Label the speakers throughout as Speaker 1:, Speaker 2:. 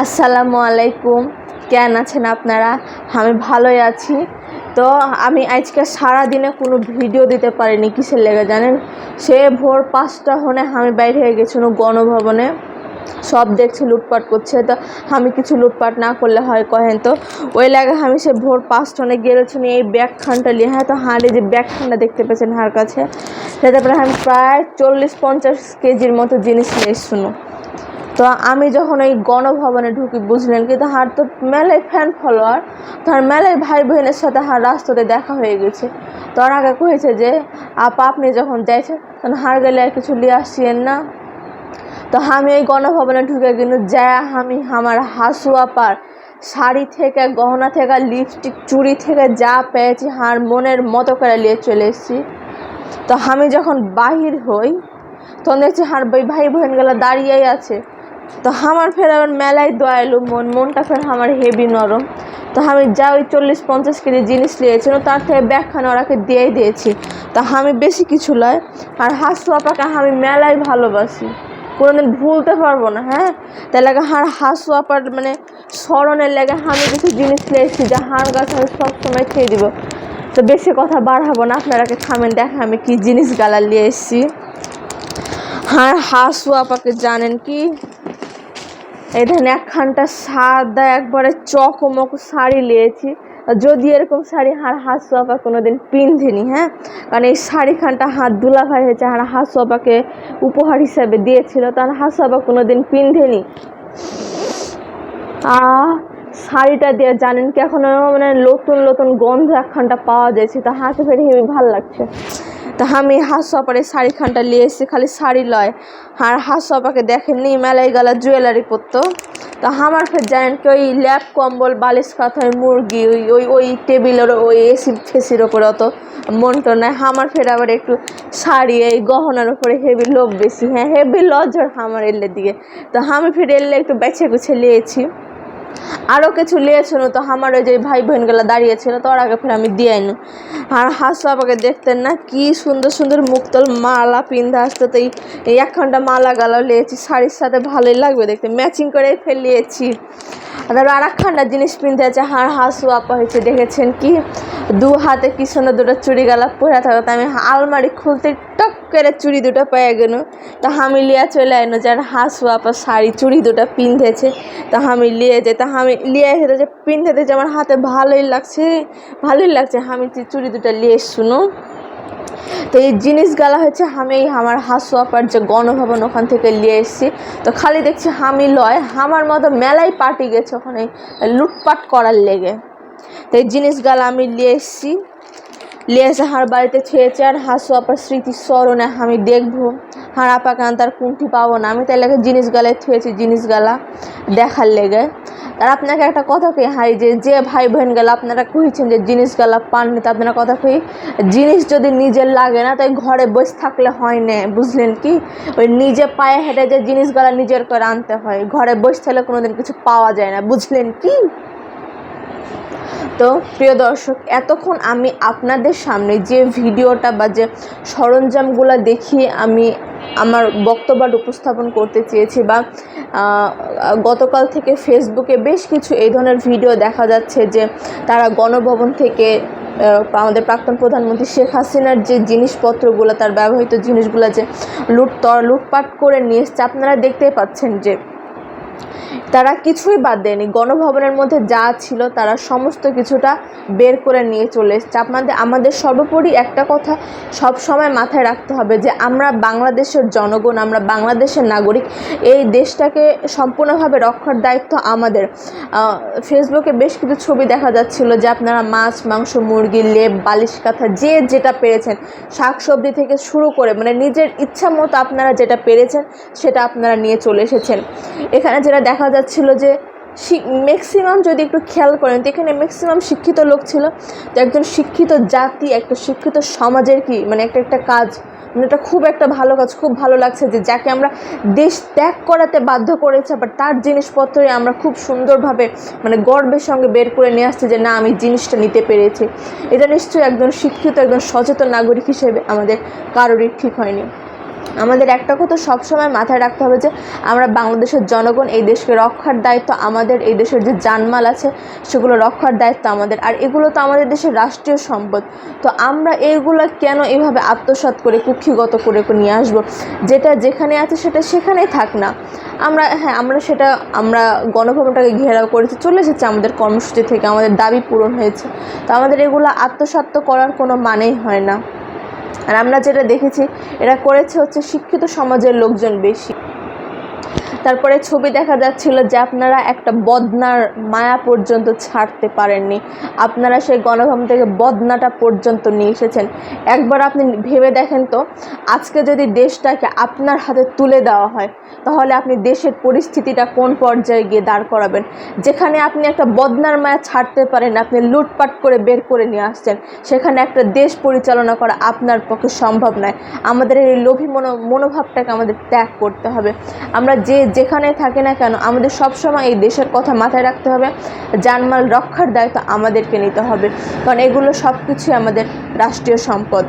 Speaker 1: আসসালামু আলাইকুম। কেন আছেন আপনারা? আমি ভালোই আছি। তো আমি আজকে সারা দিনে কোনো ভিডিও দিতে পারিনি, কিসের লেগে জানেন? সে ভোর পাঁচটা হনে আমি বাইরে হয়ে গেছিল গণভবনে। সব দেখছে, লুটপাট করছে। তো আমি কিছু লুটপাট না করলে হয় কহেন তো? ওই লাগে আমি সে ভোর পাঁচটনে গেলেছিলাম এই ব্যাগখানটা নিয়ে। হ্যাঁ তো হাঁড়ি যে ব্যাগখানটা দেখতে পেয়েছেন হার কাছে। প্রায় আমি প্রায় চল্লিশ পঞ্চাশ কেজির মতো জিনিস নিয়ে শুনো তো আমি যখন ওই গণভবনে ঢুকি, বুঝলেন কিন্তু হার তো মেলায় ফ্যান ফলোয়ার তার মেলায় ভাই বোনের সাথে হার রাস্তাতে দেখা হয়ে গেছে। তোর আগে কয়েছে যে, আপা, আপনি যখন যাইছেন, তখন হার গেলে আর কিছু নিয়ে আসছেন না। তো আমি এই গণভবনে ঢুকে কিন্তু যা আমি আমার হাসু আপার শাড়ি থেকে, গহনা থেকে লিপস্টিক চুড়ি থেকে যা পেয়েছি, হার মনের মতো করে নিয়ে চলে এসেছি। তো আমি যখন বাহির হই, তখন দেখছি হার ভাই ভাই বোনগুলো দাঁড়িয়েই আছে। তো আমার ফের আবার মেলায় দোয়াইলো মন, মনটা ফের আমার হেভি নরম। তো আমি যা ওই চল্লিশ পঞ্চাশ কেজি জিনিস নিয়েছিল, তার থেকে ব্যাগখানে ওরাকে দিয়েই দিয়েছি। তা আমি বেশি কিছু লয়, আর হাসু আপাকে আমি মেলায় ভালোবাসি। কোনোদিন ভুলতে পারব না হ্যাঁ? তাই লাগে হার হাসু আপার মানে স্মরণের লেগে আমি কিছু জিনিস নিয়েছি যা হার গাছ আমি সবসময় খেয়ে দিব। তো বেশি কথা বাড়াবো না আপনারাকে থামেন, দেখেন আমি কি জিনিস গালা নিয়ে এসেছি। আর হাসু আপাকে জানেন কি? এখানে একখানটা সাদা একবারে চকমক শাড়ি নিয়েছি যদি এরকম শাড়ি হার হাসু আপা কোনোদিন পিন্ধেনি হ্যাঁ? কারণ এই শাড়িখানটা হাত দুলা ভাই হয়েছে, আর হাসু আপাকে উপহার হিসাবে দিয়েছিল, তার হাসু আপা কোনোদিন পিন্ধেনি। আ, শাড়িটা দিয়ে জানেন কি এখনও মানে নতুন নতুন গন্ধ একখানটা পাওয়া যাচ্ছে, তা হাতে ফেরে হেবি ভালো লাগছে। তা আমি হাসু আপার এই শাড়িখানটা নিয়ে এসেছি খালি শাড়ি লয়। আর হাসু আপাকে দেখেননি মেলায় গেলা জুয়েলারি পরতো। তা আমার ফের জানেন কি, ওই ল্যাপ, কম্বল, বালিশ কাঁথায় মুরগি, ওই ওই ওই টেবিলের ওই এসি ফেসির ওপরে অত মন তো নাই। আমার ফের আবার একটু শাড়ি, এই গহনার উপরে হেভি লোভ বেশি। হ্যাঁ হেভি লজ্জার আমার এলে দিকে। তো আমি ফের এলে একটু বেছে গুছে নিয়েছি আরও কিছু লিয়েছিল তো? আমার ওই যে ভাই বোনগুলো দাঁড়িয়েছিল, তো ওর আগে ফের আমি দিয়ে আইনু। আর হাসু আপাকে দেখতেন না কি সুন্দর সুন্দর মুক্তল মালা পিন্ধে আসতো তো এই একখানটা মালা গালা লিয়েছি, শাড়ির সাথে ভালোই লাগবে দেখতে। ম্যাচিং করে ফের লিয়েছি। আর তারপর আর একখানটা জিনিস পিনতে আছে হার হাসু আপা হয়েছে, দেখেছেন কি? দু হাতে কি সুন্দর দুটো চুড়ি গালা পরে থাকতো আমি আলমারি খুলতে টক করে চুড়ি দুটো পেয়ে গেল তা আমি লিয়া চলে আইনো, যার হাসু আপা শাড়ি, চুড়ি দুটো পিন্ধেছে তো আমি লিয়ে যে তা আমি লিয়ে এসে যে পিন্ধেতে যে আমার হাতে ভালোই লাগছে ভালোই লাগছে। আমি চুড়ি দুটো লিয়ে শুনো। তো এই জিনিসগুলা হচ্ছে আমি আমার হাসু আপার যে গণভবন ওখান থেকে নিয়ে এসেছি। তো খালি দেখছি হামি লয় হামার মতো মেলাই পার্টি গেছে ওখানে লুটপাট করার লেগে। তো এই জিনিসগুলো আমি নিয়ে এসেছি। নিয়ে এসে হার বাড়িতে ছেয়েছে আর হাসু আপার স্মৃতি স্মরণে আমি দেখব। হার আপা কান তার কুণ্ঠি পাবো না। আমি তাই লেগে জিনিসগুলাই থুয়েছি জিনিসগুলা দেখার লেগে। আর আপনাকে একটা কথা কই, হাই, যে যে ভাই বোন গেল, আপনারা কইছেন যে জিনিসগুলা পাননি, তো আপনারা কথা কই, জিনিস যদি নিজের লাগে না, তাই ঘরে বসে থাকলে হয় না, বুঝলেন কি? ওই নিজে পায়ে হেঁটে যে জিনিসগুলা নিজের করে আনতে হয়, ঘরে বসে থাকলে কোনোদিন কিছু পাওয়া যায় না, বুঝলেন কি? তো প্রিয় দর্শক, এতক্ষণ আমি আপনাদের সামনে যে ভিডিওটা বা যে সরঞ্জামগুলো দেখিয়ে আমি আমার বক্তব্য উপস্থাপন করতে চেয়েছি বা গতকাল থেকে ফেসবুকে বেশ কিছু এই ধরনের ভিডিও দেখা যাচ্ছে যে তারা গণভবন থেকে আমাদের প্রাক্তন প্রধানমন্ত্রী শেখ হাসিনার যে জিনিসপত্রগুলো, তার ব্যবহৃত জিনিসগুলো যে লুট লুটপাট করে নিয়ে এসছে, আপনারা দেখতেই পাচ্ছেন যে তারা কিছুই বাদ দেয়নি। গণভবনের মধ্যে যা ছিল তারা সমস্ত কিছুটা বের করে নিয়ে চলে এসছে। আপনাদের, আমাদের সর্বোপরি একটা কথা সব সময় মাথায় রাখতে হবে যে আমরা বাংলাদেশের জনগণ, আমরা বাংলাদেশের নাগরিক। এই দেশটাকে সম্পূর্ণভাবে রক্ষার দায়িত্ব আমাদের। ফেসবুকে বেশ কিছু ছবি দেখা যাচ্ছিল যে আপনারা মাছ, মাংস, মুরগি, লেপ, বালিশ, কাঁথা যে যেটা পেরেছেন, শাকসবজি থেকে শুরু করে মানে নিজের ইচ্ছা মতো আপনারা যেটা পেরেছেন সেটা আপনারা নিয়ে চলে এসেছেন। এখানে যেটা দেখা যাচ্ছিল যে ম্যাক্সিমাম যদি একটু খেয়াল করেন তো এখানে ম্যাক্সিমাম শিক্ষিত লোক ছিল তো একজন শিক্ষিত জাতি, একটা শিক্ষিত সমাজের কি মানে একটা একটা কাজ। মানে এটা খুব একটা ভালো কাজ, খুব ভালো লাগছে যে যাকে আমরা দেশ ত্যাগ করাতে বাধ্য করেছে, আবার তার জিনিসপত্রে আমরা খুব সুন্দরভাবে মানে গর্বের সঙ্গে বের করে নিয়ে আসছি যে না, আমি জিনিসটা নিতে পেরেছি। এটা নিশ্চয়ই একজন শিক্ষিত, একজন সচেতন নাগরিক হিসেবে আমাদের কারোরই ঠিক হয়নি। আমাদের একটা কথা সবসময় মাথায় রাখতে হবে যে আমরা বাংলাদেশের জনগণ, এই দেশকে রক্ষার দায়িত্ব আমাদের, এই দেশের যে জানমাল আছে সেগুলো রক্ষার দায়িত্ব আমাদের। আর এগুলো তো আমাদের দেশের রাষ্ট্রীয় সম্পদ। তো আমরা এইগুলো কেন এইভাবে আত্মসাৎ করে, কুক্ষিগত করে নিয়ে আসব? যেটা যেখানে আছে সেটা সেখানেই থাক না। আমরা হ্যাঁ আমরা সেটা, আমরা গণভবনটাকে ঘেরাও করেছি, চলে এসেছে আমাদের কর্মসূচি থেকে, আমাদের দাবি পূরণ হয়েছে। তো আমাদের এগুলো আত্মসাৎ করার কোনো মানেই হয় না। আর আমরা যেটা দেখেছি এরা করেছে হচ্ছে শিক্ষিত সমাজের লোকজন বেশি। তারপরে ছবি দেখা যাচ্ছিল যে আপনারা একটা বদনার মায়া পর্যন্ত ছাড়তে পারেননি। আপনারা সেই গণভবন থেকে বদনাটা পর্যন্ত নিয়ে এসেছেন। একবার আপনি ভেবে দেখেন তো, আজকে যদি দেশটাকে আপনার হাতে তুলে দেওয়া হয়, তাহলে আপনি দেশের পরিস্থিতিটা কোন পর্যায়ে গিয়ে দাঁড় করাবেন? যেখানে আপনি একটা বদনার মায়া ছাড়তে পারেন, আপনি লুটপাট করে বের করে নিয়ে আসছেন, সেখানে একটা দেশ পরিচালনা করা আপনার পক্ষে সম্ভব নয়। আমাদের এই লোভী মনো, মনোভাবটাকে আমাদের ত্যাগ করতে হবে। আমরা যে যেখানে থাকে না কেন, আমাদের সবসময় এই দেশের কথা মাথায় রাখতে হবে। জানমাল রক্ষার দায়িত্ব আমাদেরকে নিতে হবে। কারণ এগুলো সব কিছুই আমাদের রাষ্ট্রীয় সম্পদ।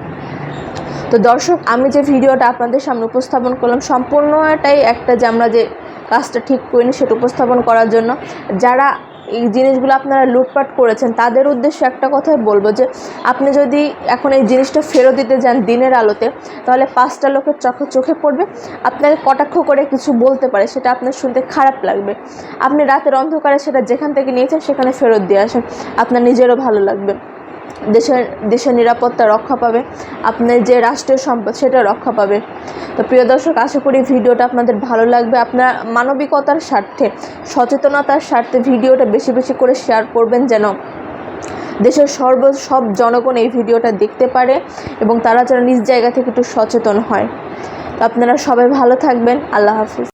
Speaker 1: তো দর্শক, আমি যে ভিডিওটা আপনাদের সামনে উপস্থাপন করলাম, সম্পূর্ণটাই একটা যে আমরা যে কাজটা ঠিক করিনি সেটা উপস্থাপন করার জন্য, যারা এই জিনিসগুলো আপনারা লুটপাট করেছেন, তাদের উদ্দেশ্যে একটা কথাই বলব যে, আপনি যদি এখন এই জিনিসটা ফেরত দিতে যান দিনের আলোতে, তাহলে পাঁচটা লোকের চোখে চোখে পড়বে, আপনাকে কটাক্ষ করে কিছু বলতে পারে, সেটা আপনার শুনতে খারাপ লাগবে। আপনি রাতের অন্ধকারে সেটা যেখান থেকে নিয়েছেন, সেখানে ফেরত দিয়ে আসেন, আপনার নিজেরও ভালো লাগবে। দেশের দেশের নিরাপত্তা রক্ষা পাবে, আপনার যে রাষ্ট্রীয় সম্পদ সেটা রক্ষা পাবে। তো প্রিয় দর্শক, আশা করি ভিডিওটা আপনাদের ভালো লাগবে। আপনার মানবিকতার স্বার্থে, সচেতনতার স্বার্থে ভিডিওটা বেশি বেশি করে শেয়ার করবেন যেন দেশের সর্ব, সব জনগণ এই ভিডিওটা দেখতে পারে এবং তারা যেন নিজ জায়গা থেকে একটু সচেতন হয়। তো আপনারা সবাই ভালো থাকবেন। আল্লাহ হাফিজ।